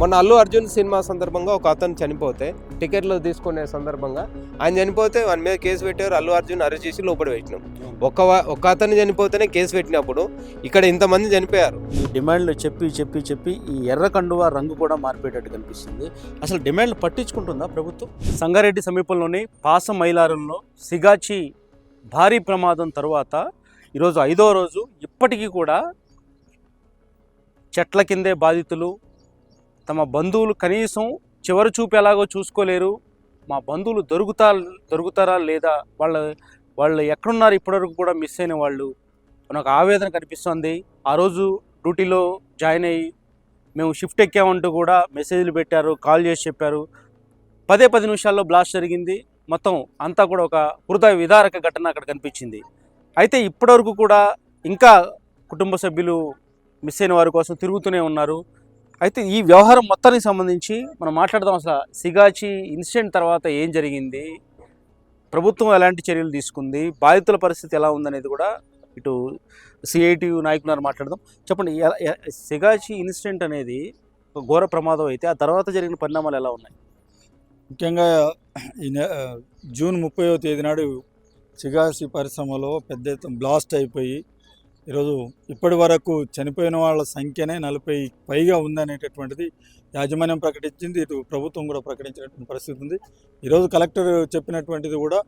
మొన్న అల్లు అర్జున్ సినిమా సందర్భంగా ఒక అతను చనిపోతే టికెట్లు తీసుకునే సందర్భంగా ఆయన చనిపోతే వాని మీద కేసు పెట్టారు అల్లు అర్జున్ అరెస్ట్ చేసి లోపల పెట్టినాం. ఒక ఒక అతను చనిపోతేనే కేసు పెట్టినప్పుడు ఇక్కడ ఇంతమంది చనిపోయారు. ఈ డిమాండ్లు చెప్పి చెప్పి చెప్పి ఈ ఎర్ర కండువా రంగు కూడా మారిపోయేటట్టు కనిపిస్తుంది. అసలు డిమాండ్లు పట్టించుకుంటుందా ప్రభుత్వం? సంగారెడ్డి సమీపంలోని పాసం మైలారంలో సిగాచి భారీ ప్రమాదం తరువాత ఈరోజు ఐదో రోజు ఇప్పటికీ కూడా చెట్ల కిందే బాధితులు తమ బంధువులు కనీసం చివరి చూపు ఎలాగో చూసుకోలేరు. మా బంధువులు దొరుకుతా దొరుకుతారా లేదా? వాళ్ళ వాళ్ళు ఎక్కడున్నారు ఇప్పటివరకు కూడా మిస్ అయిన వాళ్ళు? నాకు ఆవేదన కనిపిస్తుంది. ఆ రోజు డ్యూటీలో జాయిన్ అయ్యి మేము షిఫ్ట్ ఎక్కామంటూ కూడా మెసేజ్లు పెట్టారు కాల్ చేసి చెప్పారు. పదే పది నిమిషాల్లో బ్లాస్ట్ జరిగింది. మొత్తం అంతా కూడా ఒక హృదయ విదారక ఘటన అక్కడ కనిపించింది. అయితే ఇప్పటివరకు కూడా ఇంకా కుటుంబ సభ్యులు మిస్ అయిన వారి కోసం తిరుగుతూనే ఉన్నారు. అయితే ఈ వ్యవహారం మొత్తానికి సంబంధించి మనం మాట్లాడదాం అసలు. సిగాచి ఇన్సిడెంట్ తర్వాత ఏం జరిగింది? ప్రభుత్వం ఎలాంటి చర్యలు తీసుకుంది? బాధితుల పరిస్థితి ఎలా ఉందనేది కూడా ఇటు సిఐటి నాయకులు మాట్లాడదాం. చెప్పండి సిగాచి ఇన్సిడెంట్ అనేది ఒక ఘోర ప్రమాదం అయితే ఆ తర్వాత జరిగిన పరిణామాలు ఎలా ఉన్నాయి? ముఖ్యంగా ఈ జూన్ ముప్పైవ తేదీ నాడు చిగాసి పరిశ్రమలో పెద్ద ఎత్తున బ్లాస్ట్ అయిపోయి ఈరోజు ఇప్పటి వరకు చనిపోయిన వాళ్ళ సంఖ్యనే నలభై పైగా ఉందనేటటువంటిది యాజమాన్యం ప్రకటించింది ఇటు ప్రభుత్వం కూడా ప్రకటించినటువంటి పరిస్థితి ఉంది. ఈరోజు కలెక్టర్ చెప్పినటువంటిది కూడా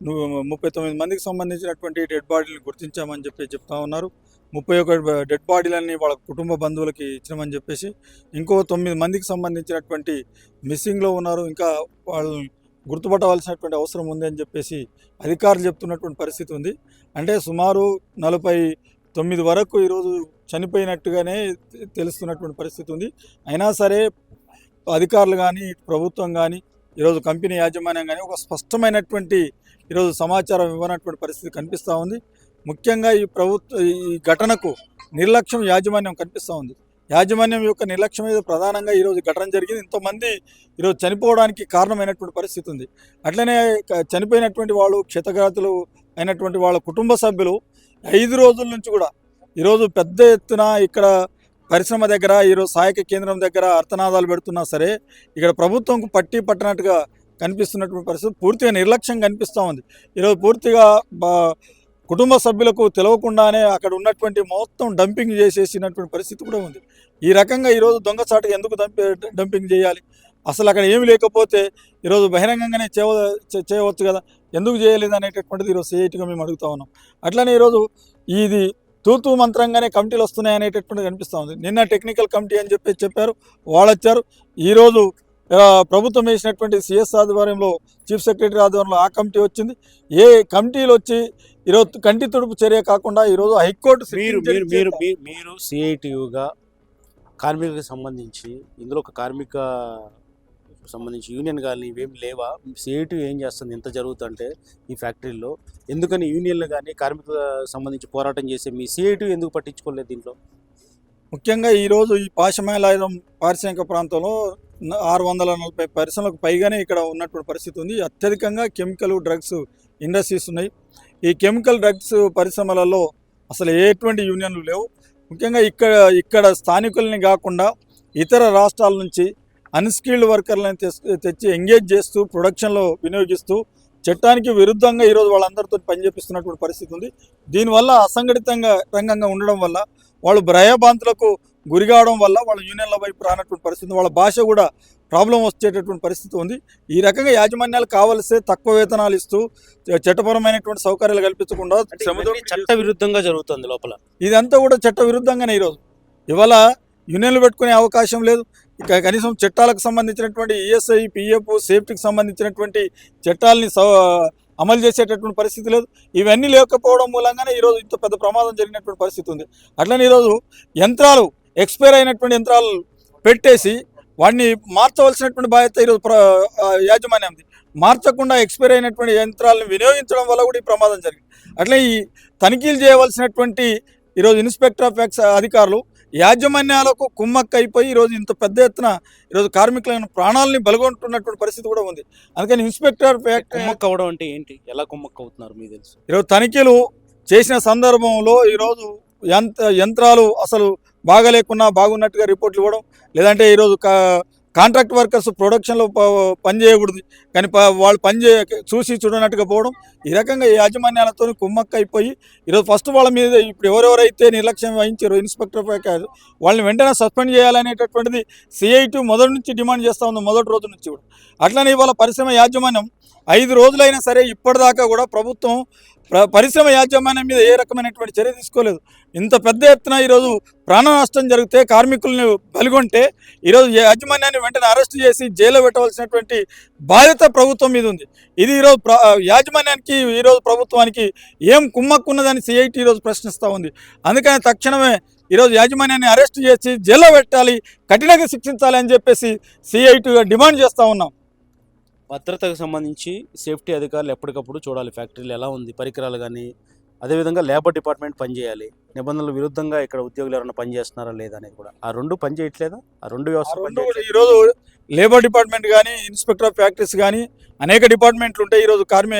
నువ్వు ముప్పై తొమ్మిది మందికి సంబంధించినటువంటి డెడ్ బాడీలను గుర్తించామని చెప్పి చెప్తా ఉన్నారు. ముప్పై ఒక డెడ్ బాడీలన్నీ వాళ్ళ కుటుంబ బంధువులకి ఇచ్చినామని చెప్పేసి ఇంకో తొమ్మిది మందికి సంబంధించినటువంటి మిస్సింగ్లో ఉన్నారు. ఇంకా వాళ్ళని గుర్తుపట్టవలసినటువంటి అవసరం ఉంది అని చెప్పేసి అధికారులు చెప్తున్నటువంటి పరిస్థితి ఉంది. అంటే సుమారు నలభై తొమ్మిది వరకు ఈరోజు చనిపోయినట్టుగానే తెలుస్తున్నటువంటి పరిస్థితి ఉంది. అయినా సరే అధికారులు కానీ ప్రభుత్వం కానీ ఈరోజు కంపెనీ యాజమాన్యం కానీ ఒక స్పష్టమైనటువంటి ఈరోజు సమాచారం ఇవ్వనటువంటి పరిస్థితి కనిపిస్తూ ఉంది. ముఖ్యంగా ఈ ప్రభుత్వ ఈ ఘటనకు నిర్లక్ష్యం యాజమాన్యం కనిపిస్తూ ఉంది. యాజమాన్యం యొక్క నిర్లక్ష్యం మీద ప్రధానంగా ఈరోజు ఘటన జరిగింది. ఇంతమంది ఈరోజు చనిపోవడానికి కారణమైనటువంటి పరిస్థితి ఉంది. అట్లనే చనిపోయినటువంటి వాళ్ళు క్షతగాతులు అయినటువంటి వాళ్ళ కుటుంబ సభ్యులు ఐదు రోజుల నుంచి కూడా ఈరోజు పెద్ద ఎత్తున ఇక్కడ పరిశ్రమ దగ్గర ఈరోజు సహాయక కేంద్రం దగ్గర అర్థనాదాలు పెడుతున్నా సరే ఇక్కడ ప్రభుత్వంకు పట్టి పట్టినట్టుగా కనిపిస్తున్నటువంటి పరిస్థితి పూర్తిగా నిర్లక్ష్యం కనిపిస్తూ ఉంది. ఈరోజు పూర్తిగా బా కుటుంబ సభ్యులకు తెలవకుండానే అక్కడ ఉన్నటువంటి మొత్తం డంపింగ్ చేసేసినటువంటి పరిస్థితి కూడా ఉంది. ఈ రకంగా ఈరోజు దొంగచాటుగా ఎందుకు డంపి డంపింగ్ చేయాలి? అసలు అక్కడ ఏమి లేకపోతే ఈరోజు బహిరంగంగానే చేయ చేయవచ్చు కదా? ఎందుకు చేయలేదు అనేటటువంటిది ఈరోజు సిఐటిగా మేము అడుగుతా ఉన్నాం. అట్లనే ఈరోజు ఇది తూతూ మంత్రంగానే కమిటీలు వస్తున్నాయి అనేటటువంటిది కనిపిస్తూ ఉంది. నిన్న టెక్నికల్ కమిటీ అని చెప్పి చెప్పారు వాళ్ళు వచ్చారు ఈరోజు ప్రభుత్వం వేసినటువంటి సిఎస్ ఆధ్వర్యంలో చీఫ్ సెక్రటరీ ఆధ్వర్యంలో ఆ కమిటీ వచ్చింది. ఏ కమిటీలు వచ్చి ఈరోజు కంటి తుడుపు చర్య కాకుండా ఈరోజు హైకోర్టు మీరు మీరు మీరు సిఐటియుగా కార్మికులకు సంబంధించి ఇందులో ఒక కార్మిక సంబంధించి యూనియన్ కానీ ఇవేమి లేవా? సేటు ఏం చేస్తుంది? ఎంత జరుగుతుంటే ఈ ఫ్యాక్టరీలో? ఎందుకని యూనియన్లు కానీ కార్మికుల సంబంధించి పోరాటం చేసే మీ సేటు ఎందుకు పట్టించుకోలేదు దీంట్లో? ముఖ్యంగా ఈరోజు ఈ పాశమేలాయుధం పారిశ్రామిక ప్రాంతంలో ఆరు వందల నలభై పరిశ్రమలకు పైగానే ఇక్కడ ఉన్నటువంటి పరిస్థితి ఉంది. అత్యధికంగా కెమికల్ డ్రగ్స్ ఇండస్ట్రీస్ ఉన్నాయి. ఈ కెమికల్ డ్రగ్స్ పరిశ్రమలలో అసలు ఎటువంటి యూనియన్లు లేవు. ముఖ్యంగా ఇక్కడ ఇక్కడ స్థానికుల్ని కాకుండా ఇతర రాష్ట్రాల నుంచి అన్స్కిల్డ్ వర్కర్లను తెచ్చి ఎంగేజ్ చేస్తూ ప్రొడక్షన్లో వినియోగిస్తూ చట్టానికి విరుద్ధంగా ఈరోజు వాళ్ళందరితో పనిచేపిస్తున్నటువంటి పరిస్థితి ఉంది. దీనివల్ల అసంఘటితంగా రంగంగా ఉండడం వల్ల వాళ్ళు భయభాంతులకు గురి కావడం వల్ల వాళ్ళ యూనియన్ల వైపు రానటువంటి పరిస్థితి వాళ్ళ భాష కూడా ప్రాబ్లం వచ్చేటటువంటి పరిస్థితి ఉంది. ఈ రకంగా యాజమాన్యాలు కావలిస్తే తక్కువ వేతనాలు ఇస్తూ చట్టపరమైనటువంటి సౌకర్యాలు కల్పించకుండా చట్ట విరుద్ధంగా జరుగుతుంది లోపల. ఇదంతా కూడా చట్ట విరుద్ధంగానే ఈరోజు. ఇవాళ యూనియన్లు పెట్టుకునే అవకాశం లేదు. కనీసం చట్టాలకు సంబంధించినటువంటి ఈఎస్ఐ పిఎఫ్ సేఫ్టీకి సంబంధించినటువంటి చట్టాలని అమలు చేసేటటువంటి పరిస్థితి లేదు. ఇవన్నీ లేకపోవడం మూలంగానే ఈరోజు ఇంత పెద్ద ప్రమాదం జరిగినటువంటి పరిస్థితి ఉంది. అట్లనే ఈరోజు యంత్రాలు ఎక్స్పైర్ అయినటువంటి యంత్రాలు పెట్టేసి వాడిని మార్చవలసినటువంటి బాధ్యత ఈరోజు యాజమాన్యంది మార్చకుండా ఎక్స్పైర్ అయినటువంటి యంత్రాలను వినియోగించడం వల్ల కూడా ఈ ప్రమాదం జరిగింది. అట్లే ఈ తనిఖీలు చేయవలసినటువంటి ఈరోజు ఇన్స్పెక్టర్ ఆఫ్ ఎక్స్ అధికారులు యాజమాన్యాలకు కుమ్మక్క అయిపోయి ఈరోజు ఇంత పెద్ద ఎత్తున ఈరోజు కార్మికులైన ప్రాణాలని బలగొంటున్నటువంటి పరిస్థితి కూడా ఉంది. అందుకని ఇన్స్పెక్టర్ కుమ్మక్క అవడం అంటే ఏంటి? ఎలా కుమ్మక్క అవుతున్నారు మీకు తెలుసు? ఈరోజు తనిఖీలు చేసిన సందర్భంలో ఈరోజు యంత్ర యంత్రాలు అసలు బాగా లేకున్నా బాగున్నట్టుగా రిపోర్ట్లు ఇవ్వడం లేదంటే ఈరోజు కా కాంట్రాక్ట్ వర్కర్స్ ప్రొడక్షన్లో ప- పని చేయకూడదు. కానీ ప- వాళ్ళు పని చే చూసి చూడనట్టుగా పోవడం ఈ రకంగా ఈ యాజమాన్యాలతో కుమ్మక్క అయిపోయి ఈరోజు ఫస్ట్ వాళ్ళ మీద ఇప్పుడు ఎవరెవరైతే నిర్లక్ష్యం వహించారో ఇన్స్పెక్టర్ కాదు వాళ్ళని వెంటనే సస్పెండ్ చేయాలనేటటువంటిది సిఐటి మొదటి నుంచి డిమాండ్ చేస్తూ ఉంది మొదటి రోజు నుంచి కూడా. అట్లనే ఇవాళ పరిశ్రమ యాజమాన్యం ఐదు రోజులైనా సరే ఇప్పటిదాకా కూడా ప్రభుత్వం పరిశ్రమ యాజమాన్యం మీద ఏ రకమైనటువంటి చర్య తీసుకోలేదు. ఇంత పెద్ద ఎత్తున ఈరోజు ప్రాణ నష్టం జరిగితే కార్మికుల్ని పలుగొంటే ఈరోజు యాజమాన్యాన్ని వెంటనే అరెస్ట్ చేసి జైల్లో పెట్టవలసినటువంటి బాధ్యత ప్రభుత్వం మీద ఉంది. ఇది ఈరోజు యాజమాన్యానికి ఈరోజు ప్రభుత్వానికి ఏం కుమ్మక్కున్నదని సిఐటి ఈరోజు ప్రశ్నిస్తూ ఉంది. అందుకని తక్షణమే ఈరోజు యాజమాన్యాన్ని అరెస్ట్ చేసి జైల్లో పెట్టాలి కఠినంగా శిక్షించాలి అని చెప్పేసి సిఐటిగా డిమాండ్ చేస్తూ ఉన్నాం. భద్రతకు సంబంధించి సేఫ్టీ అధికారులు ఎప్పటికప్పుడు చూడాలి. ఫ్యాక్టరీలు ఎలా ఉంది పరికరాలు కానీ అదేవిధంగా లేబర్ డిపార్ట్మెంట్ పనిచేయాలి. నిబంధనల విరుద్ధంగా ఇక్కడ ఉద్యోగులు ఎవరైనా పనిచేస్తున్నారా లేదా అనేది కూడా. ఆ రెండు పని చేయట్లేదా ఆ రెండు వ్యవస్థ ఈరోజు లేబర్ డిపార్ట్మెంట్ కానీ ఇన్స్పెక్టర్ ఆఫ్ ఫ్యాక్టరీస్ కానీ అనేక డిపార్ట్మెంట్లు ఉంటాయి ఈరోజు కార్మి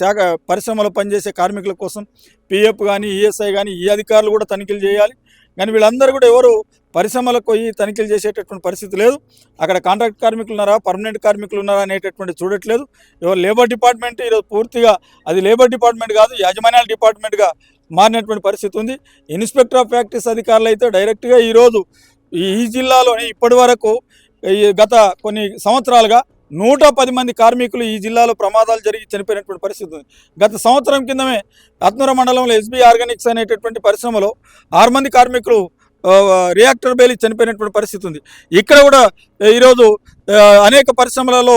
శాఖ పరిశ్రమలో పనిచేసే కార్మికుల కోసం పిఎఫ్ కానీ ఈఎస్ఐ కానీ ఈ అధికారులు కూడా తనిఖీలు చేయాలి. కానీ వీళ్ళందరూ కూడా ఎవరు పరిశ్రమలకు పోయి తనిఖీలు చేసేటటువంటి పరిస్థితి లేదు. అక్కడ కాంట్రాక్ట్ కార్మికులు ఉన్నారా? పర్మనెంట్ కార్మికులు ఉన్నారా అనేటటువంటి చూడట్లేదు. ఎవరు లేబర్ డిపార్ట్మెంట్ ఈరోజు పూర్తిగా అది లేబర్ డిపార్ట్మెంట్ కాదు యాజమాన్యాల డిపార్ట్మెంట్గా మారినటువంటి పరిస్థితి ఉంది. ఇన్స్పెక్టర్ ఆఫ్ ఫ్యాక్టరీస్ అధికారులు అయితే డైరెక్ట్గా ఈరోజు ఈ ఈ జిల్లాలోని ఇప్పటి వరకు ఈ గత కొన్ని సంవత్సరాలుగా నూట పది మంది కార్మికులు ఈ జిల్లాలో ప్రమాదాలు జరిగి చనిపోయినటువంటి పరిస్థితి ఉంది. గత సంవత్సరం కిందమే రత్నూర మండలంలో ఎస్బీ ఆర్గానిక్స్ అనేటటువంటి పరిశ్రమలో ఆరు మంది కార్మికులు రియాక్టర్ బేలి చనిపోయినటువంటి పరిస్థితి ఉంది. ఇక్కడ కూడా ఈరోజు అనేక పరిశ్రమలలో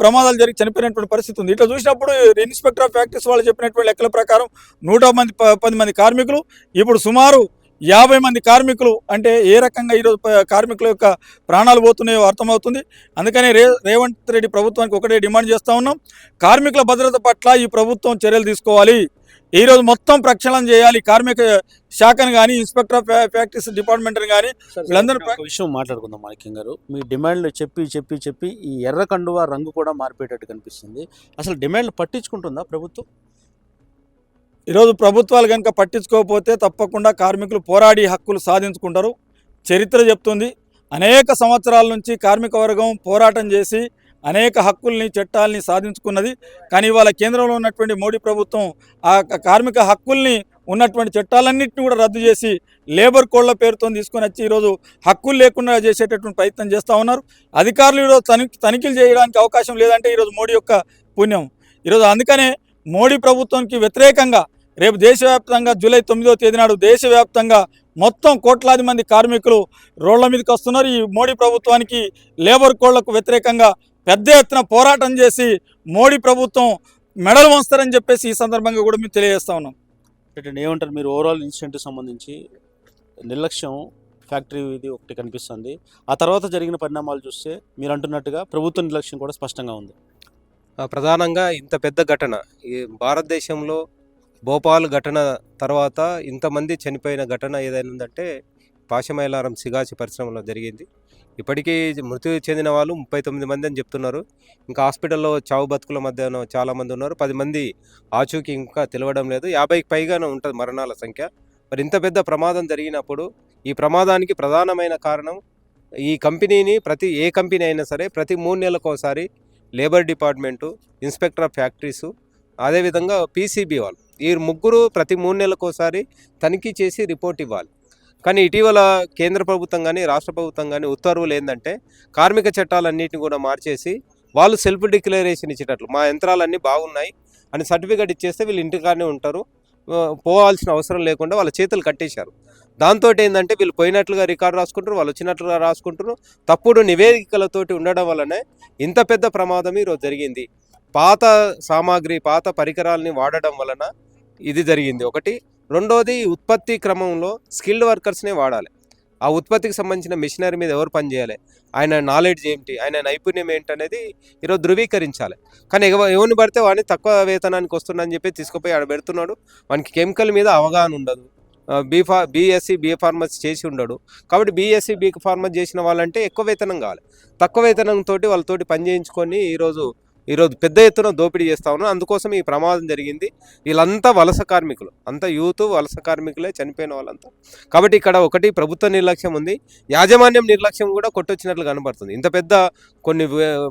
ప్రమాదాలు జరిగి చనిపోయినటువంటి పరిస్థితి ఉంది. ఇట్లా చూసినప్పుడు ఇన్స్పెక్టర్ ఆఫ్ ఫ్యాక్టరీస్ వాళ్ళు చెప్పినటువంటి లెక్కల ప్రకారం నూట మంది ప- పది మంది కార్మికులు ఇప్పుడు సుమారు యాభై మంది కార్మికులు అంటే ఏ రకంగా ఈరోజు కార్మికుల యొక్క ప్రాణాలు పోతున్నాయో అర్థమవుతుంది. అందుకని రే రేవంత్ రెడ్డి ప్రభుత్వానికి ఒకటే డిమాండ్ చేస్తూ ఉన్నాం. కార్మికుల భద్రత పట్ల ఈ ప్రభుత్వం చర్యలు తీసుకోవాలి. ఈరోజు మొత్తం ప్రక్షాళన చేయాలి. కార్మిక శాఖను కానీ ఇన్స్పెక్టర్ ఆఫ్ ఫ్యాక్టరీస్ డిపార్ట్మెంట్ని కానీ వీళ్ళందరూ విషయం మాట్లాడుకుందాం మాణిక్యం గారు. మీ డిమాండ్లు చెప్పి చెప్పి చెప్పి ఈ ఎర్ర కండువా రంగు కూడా మారిపోయేటట్టు కనిపిస్తుంది. అసలు డిమాండ్లు పట్టించుకుంటుందా ప్రభుత్వం? ఈరోజు ప్రభుత్వాలు కనుక పట్టించుకోకపోతే తప్పకుండా కార్మికులు పోరాడి హక్కులు సాధించుకుంటారు. చరిత్ర చెప్తుంది అనేక సంవత్సరాల నుంచి కార్మిక వర్గం పోరాటం చేసి అనేక హక్కుల్ని చట్టాలని సాధించుకున్నది. కానీ ఇవాళ కేంద్రంలో ఉన్నటువంటి మోడీ ప్రభుత్వం ఆ కార్మిక హక్కుల్ని ఉన్నటువంటి చట్టాలన్నింటినీ కూడా రద్దు చేసి లేబర్ కోడ్ల పేరుతో తీసుకొని వచ్చి ఈరోజు హక్కులు లేకుండా చేసేటటువంటి ప్రయత్నం చేస్తూ ఉన్నారు. అధికారులు ఈరోజు తనిఖీలు చేయడానికి అవకాశం లేదంటే ఈరోజు మోడీ యొక్క పుణ్యం. ఈరోజు అందుకనే మోడీ ప్రభుత్వానికి వ్యతిరేకంగా రేపు దేశవ్యాప్తంగా జూలై తొమ్మిదో తేదీ నాడు దేశవ్యాప్తంగా మొత్తం కోట్లాది మంది కార్మికులు రోడ్ల మీదకి వస్తున్నారు. ఈ మోడీ ప్రభుత్వానికి లేబర్ కోడ్లకు వ్యతిరేకంగా పెద్ద ఎత్తున పోరాటం చేసి మోడీ ప్రభుత్వం మెడలు వంస్తారని చెప్పేసి ఈ సందర్భంగా కూడా మేము తెలియజేస్తా ఉన్నాం. అంటే ఏమంటారు మీరు? ఓవరాల్ ఇన్సిడెంట్కి సంబంధించి నిర్లక్ష్యం ఫ్యాక్టరీ ఇది ఒకటి కనిపిస్తుంది. ఆ తర్వాత జరిగిన పరిణామాలు చూస్తే మీరు అంటున్నట్టుగా ప్రభుత్వ నిర్లక్ష్యం కూడా స్పష్టంగా ఉంది. ప్రధానంగా ఇంత పెద్ద ఘటన ఈ భారతదేశంలో భోపాల్ ఘటన తర్వాత ఇంతమంది చనిపోయిన ఘటన ఏదైనా ఉందంటే పాశమైలారం సిగాచి పరిశ్రమలో జరిగింది. ఇప్పటికీ మృతి చెందిన వాళ్ళు ముప్పై తొమ్మిది మంది అని చెప్తున్నారు. ఇంకా హాస్పిటల్లో చావు బతుకుల మధ్య చాలామంది ఉన్నారు. పది మంది ఆచూకీ ఇంకా తెలవడం లేదు. యాభైకి పైగానే ఉంటుంది మరణాల సంఖ్య. మరి ఇంత పెద్ద ప్రమాదం జరిగినప్పుడు ఈ ప్రమాదానికి ప్రధానమైన కారణం ఈ కంపెనీని ప్రతి ఏ కంపెనీ అయినా సరే ప్రతి మూడు నెలలకు ఒకసారి labour department inspector of factories అదేవిధంగా పీసీబీ వాళ్ళు ఈ ముగ్గురు ప్రతి మూడు నెలలకు ఒకసారి తనిఖీ చేసి రిపోర్ట్ ఇవ్వాలి. కానీ ఇటీవల కేంద్ర ప్రభుత్వం కానీ రాష్ట్ర ప్రభుత్వం కానీ ఉత్తర్వులు ఏంటంటే కార్మిక చట్టాలన్నింటినీ కూడా మార్చేసి వాళ్ళు సెల్ఫ్ డిక్లరేషన్ ఇచ్చేటట్లు మా యంత్రాలన్నీ బాగున్నాయి అని సర్టిఫికేట్ ఇచ్చేస్తే వీళ్ళు ఇంటికాడనే ఉంటారు. పోవాల్సిన అవసరం లేకుండా వాళ్ళ చేతులు కట్టేశారు. దాంతో ఏంటంటే వీళ్ళు పోయినట్లుగా రికార్డు రాసుకుంటారు వాళ్ళు వచ్చినట్లుగా రాసుకుంటారు తప్పుడు నివేదికలతోటి ఉండడం వల్లనే ఇంత పెద్ద ప్రమాదం ఈరోజు జరిగింది. పాత సామాగ్రి పాత పరికరాలని వాడడం వలన ఇది జరిగింది. ఒకటి రెండోది ఉత్పత్తి క్రమంలో స్కిల్డ్ వర్కర్స్నే వాడాలి. ఆ ఉత్పత్తికి సంబంధించిన మిషనరీ మీద ఎవరు పనిచేయాలి ఆయన నాలెడ్జ్ ఏంటి? ఆయన నైపుణ్యం ఏంటనేది ఈరోజు ధృవీకరించాలి. కానీ ఎవ ఎవరిని పడితే వాడిని తక్కువ వేతనానికి వస్తుందని చెప్పి తీసుకుపోయి ఆడ పెడుతున్నాడు. వానికి కెమికల్ మీద అవగాహన ఉండదు. బీఫా బీఎస్సీ బీఏ ఫార్మసీ చేసి ఉండడు. కాబట్టి బీఎస్సీ బీ ఫార్మసీ చేసిన వాళ్ళంటే ఎక్కువ వేతనం కావాలి. తక్కువ వేతనంతో వాళ్ళతోటి పని చేయించుకొని ఈరోజు ఈరోజు పెద్ద ఎత్తున దోపిడీ చేస్తా ఉన్నారు. అందుకోసం ఈ ప్రమాదం జరిగింది. వీళ్ళంతా వలస కార్మికులు. అంతా యూత్ వలస కార్మికులే చనిపోయిన వాళ్ళంతా. కాబట్టి ఇక్కడ ఒకటి ప్రభుత్వ నిర్లక్ష్యం ఉంది. యాజమాన్యం నిర్లక్ష్యం కూడా కొట్టొచ్చినట్లు కనబడుతుంది. ఇంత పెద్ద కొన్ని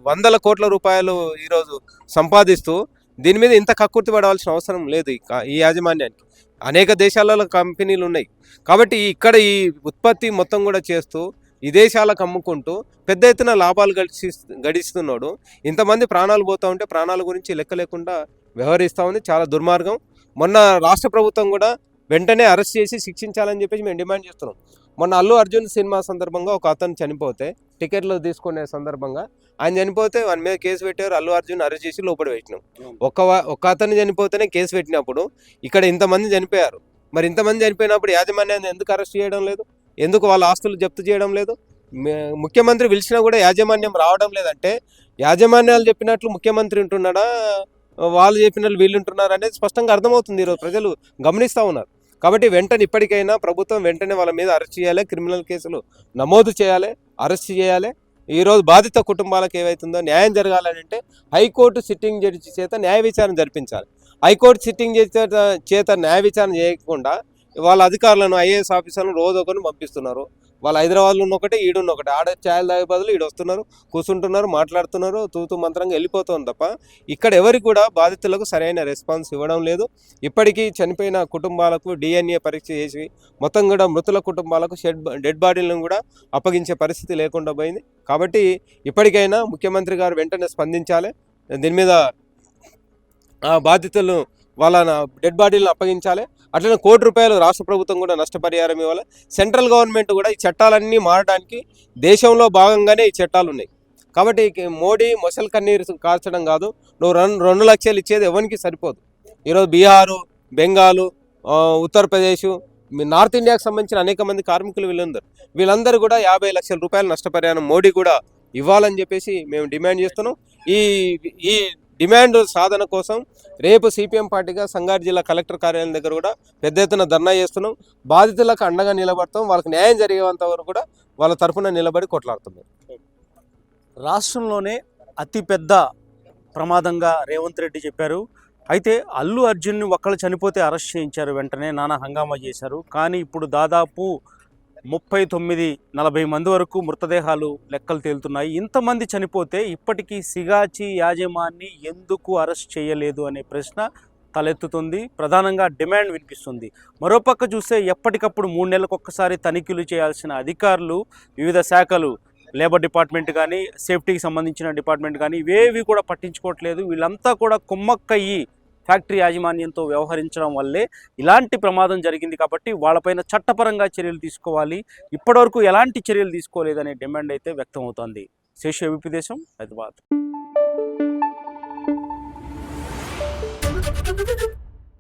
వందల కోట్ల రూపాయలు ఈరోజు సంపాదిస్తూ దీని మీద ఇంత కక్కుర్తి పడవలసిన అవసరం లేదు ఈ యాజమాన్యానికి. అనేక దేశాలలో కంపెనీలు ఉన్నాయి. కాబట్టి ఇక్కడ ఈ ఉత్పత్తి మొత్తం కూడా చేస్తూ విదేశాలకు అమ్ముకుంటూ పెద్ద ఎత్తున లాభాలు గడిచి గడిస్తున్నాడు. ఇంతమంది ప్రాణాలు పోతా ఉంటే ప్రాణాల గురించి లెక్క లేకుండా వ్యవహరిస్తూ ఉంది. చాలా దుర్మార్గం. మొన్న రాష్ట్ర ప్రభుత్వం కూడా వెంటనే అరెస్ట్ చేసి శిక్షించాలని చెప్పేసి మేము డిమాండ్ చేస్తున్నాం. మొన్న అల్లు అర్జున్ సినిమా సందర్భంగా ఒక అతను చనిపోతే టికెట్లు తీసుకునే సందర్భంగా ఆయన చనిపోతే వాని మీద కేసు పెట్టారు. అల్లు అర్జున్ అరెస్ట్ చేసి లోపల పెట్టినాం. ఒక్క ఒక అతను చనిపోతేనే కేసు పెట్టినప్పుడు ఇక్కడ ఇంతమంది చనిపోయారు. మరి ఇంతమంది చనిపోయినప్పుడు యాజమాన్యాన్ని ఎందుకు అరెస్ట్ చేయడం లేదు? ఎందుకు వాళ్ళ ఆస్తులు జప్తు చేయడం లేదు? ముఖ్యమంత్రి పిలిచినా కూడా యాజమాన్యం రావడం లేదంటే యాజమాన్యాలు చెప్పినట్లు ముఖ్యమంత్రి ఉంటున్నాడా? వాళ్ళు చెప్పినట్లు వీళ్ళు ఉంటున్నారు అనేది స్పష్టంగా అర్థమవుతుంది ఈరోజు ప్రజలు గమనిస్తూ ఉన్నారు. కాబట్టి వెంటనే ఇప్పటికైనా ప్రభుత్వం వెంటనే వాళ్ళ మీద అరెస్ట్ చేయాలి క్రిమినల్ కేసులు నమోదు చేయాలి అరెస్ట్ చేయాలి. ఈరోజు బాధిత కుటుంబాలకు ఏవైతుందో న్యాయం జరగాలని అంటే హైకోర్టు సిట్టింగ్ జడ్జి చేత న్యాయ విచారణ జరిపించాలి. హైకోర్టు సిట్టింగ్ చేత చేత న్యాయ విచారణ చేయకుండా వాళ్ళ అధికారులను ఐఏఎస్ ఆఫీసర్లను రోజు ఒకరిని పంపిస్తున్నారు. వాళ్ళు హైదరాబాద్లో ఉన్న ఒకటే ఈడున్న ఒకటే. ఆడ ఛాయలు తాగే బదులు ఈడు వస్తున్నారు కూర్చుంటున్నారు మాట్లాడుతున్నారు తూతూ మంత్రంగా వెళ్ళిపోతుంది తప్ప ఇక్కడ ఎవరికి కూడా బాధితులకు సరైన రెస్పాన్స్ ఇవ్వడం లేదు. ఇప్పటికీ చనిపోయిన కుటుంబాలకు డిఎన్ఏ పరీక్ష చేసి మొత్తం కూడా మృతుల కుటుంబాలకు షెడ్ డెడ్ బాడీలను కూడా అప్పగించే పరిస్థితి లేకుండా పోయింది. కాబట్టి ఇప్పటికైనా ముఖ్యమంత్రి గారు వెంటనే స్పందించాలి. దీని మీద ఆ బాధితులను వాళ్ళ డెడ్ బాడీలను అప్పగించాలి. అట్లనే కోటి రూపాయలు రాష్ట్ర ప్రభుత్వం కూడా నష్టపరిహారం ఇవ్వాలి. సెంట్రల్ గవర్నమెంట్ కూడా ఈ చట్టాలన్నీ మారడానికి దేశంలో భాగంగానే ఈ చట్టాలు ఉన్నాయి కాబట్టి మోడీ మొసల్ కన్నీరు కాల్చడం కాదు. నువ్వు రెండు రెండు లక్షలు ఇచ్చేది ఎవరికి సరిపోదు. ఈరోజు బీహారు బెంగాలు ఉత్తరప్రదేశ్ నార్త్ ఇండియాకి సంబంధించిన అనేక మంది కార్మికులు వీళ్ళందరూ. వీళ్ళందరూ కూడా యాభై లక్షల రూపాయల నష్టపరిహారం మోడీ కూడా ఇవ్వాలని చెప్పేసి మేము డిమాండ్ చేస్తున్నాం. ఈ ఈ డిమాండ్ సాధన కోసం రేపు సిపిఎం పార్టీగా సంగారెడ్డి జిల్లా కలెక్టర్ కార్యాలయం దగ్గర కూడా పెద్ద ఎత్తున ధర్నా చేస్తున్నాం. బాధితులకు అండగా నిలబడతాం. వాళ్ళకి న్యాయం జరిగేంత వరకు కూడా వాళ్ళ తరఫున నిలబడి కొట్లాడుతున్నాం. రాష్ట్రంలోనే అతిపెద్ద ప్రమాదంగా రేవంత్ రెడ్డి చెప్పారు. అయితే అల్లు అర్జున్ని ఒక్కళ్ళు చనిపోతే అరెస్ట్ చేయించారు వెంటనే నానా హంగామా చేశారు. కానీ ఇప్పుడు దాదాపు ముప్పై తొమ్మిది నలభై మంది వరకు మృతదేహాలు లెక్కలు తేలుతున్నాయి. ఇంతమంది చనిపోతే ఇప్పటికీ సిగాచి యాజమాన్ని ఎందుకు అరెస్ట్ చేయలేదు అనే ప్రశ్న తలెత్తుతుంది. ప్రధానంగా డిమాండ్ వినిపిస్తుంది. మరోపక్క చూస్తే ఎప్పటికప్పుడు మూడు నెలలకు ఒక్కసారి తనిఖీలు చేయాల్సిన అధికారులు వివిధ శాఖలు లేబర్ డిపార్ట్మెంట్ కానీ సేఫ్టీకి సంబంధించిన డిపార్ట్మెంట్ కానీ ఇవేవి కూడా పట్టించుకోవట్లేదు. వీళ్ళంతా కూడా కుమ్మక్కయ్యి ఫ్యాక్టరీ యాజమాన్యంతో వ్యవహరించడం వల్లే ఇలాంటి ప్రమాదం జరిగింది కాబట్టి వాళ్ళపైన చట్టపరంగా చర్యలు తీసుకోవాలి. ఇప్పటివరకు ఎలాంటి చర్యలు తీసుకోలేదనే డిమాండ్ అయితే వ్యక్తమవుతోంది. శేష శేషు ఏబీపీ దేశం హైదరాబాద్.